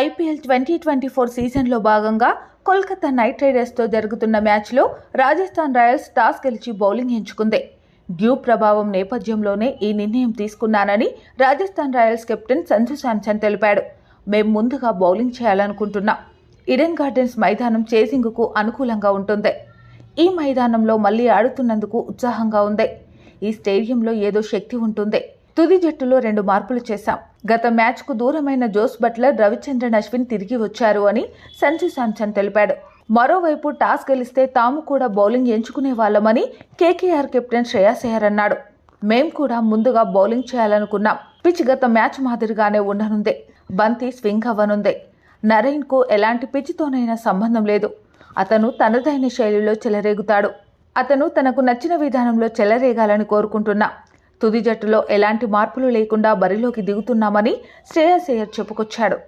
IPL twenty twenty four సీజన్లో భాగంగా Kolkata night రైడర్స్తో జరుగుతున్న మ్యాచ్లో రాజస్థాన్ రాయల్స్ టాస్ గెలిచి బౌలింగ్ ఎంచుకుంది. డ్యూ ప్రభావం నేపథ్యంలోనే ఈ నిర్ణయం తీసుకున్నానని రాజస్థాన్ రాయల్స్ కెప్టెన్ సంజు శాంసన్ తెలిపాడు. మేం ముందుగా బౌలింగ్ చేయాలనుకుంటున్నాం. ఇడెన్ గార్డెన్స్ మైదానం చేసింగుకు అనుకూలంగా ఉంటుంది. ఈ మైదానంలో మళ్ళీ ఆడుతున్నందుకు ఉత్సాహంగా ఉంది. ఈ స్టేడియంలో ఏదో శక్తి ఉంటుంది. తుది జట్టులో రెండు మార్పులు చేశాం. గత మ్యాచ్కు దూరమైన జోస్ బట్లర్ రవిచంద్రన్ అశ్విన్ తిరిగి వచ్చారు అని సంజు శాంసన్ తెలిపాడు. మరోవైపు టాస్ గెలిస్తే తాము కూడా బౌలింగ్ ఎంచుకునే వాళ్ళమని కేకేఆర్ కెప్టెన్ శ్రేయాస్ అయ్యర్ అన్నాడు. మేం కూడా ముందుగా బౌలింగ్ చేయాలనుకున్నాం. పిచ్ గత మ్యాచ్ మాదిరిగానే ఉండనుంది. బంతి స్వింగ్ అవ్వనుంది. నరైన్కు ఎలాంటి పిచ్చితోనైనా సంబంధం లేదు. అతను తనదైన శైలిలో చెలరేగుతాడు. అతను తనకు నచ్చిన విధానంలో చెలరేగాలని కోరుకుంటున్నా. తుది జట్టులో ఎలాంటి మార్పులు లేకుండా బరిలోకి దిగుతున్నామని శ్రేయస్ అయ్యర్ చెప్పుకొచ్చాడు.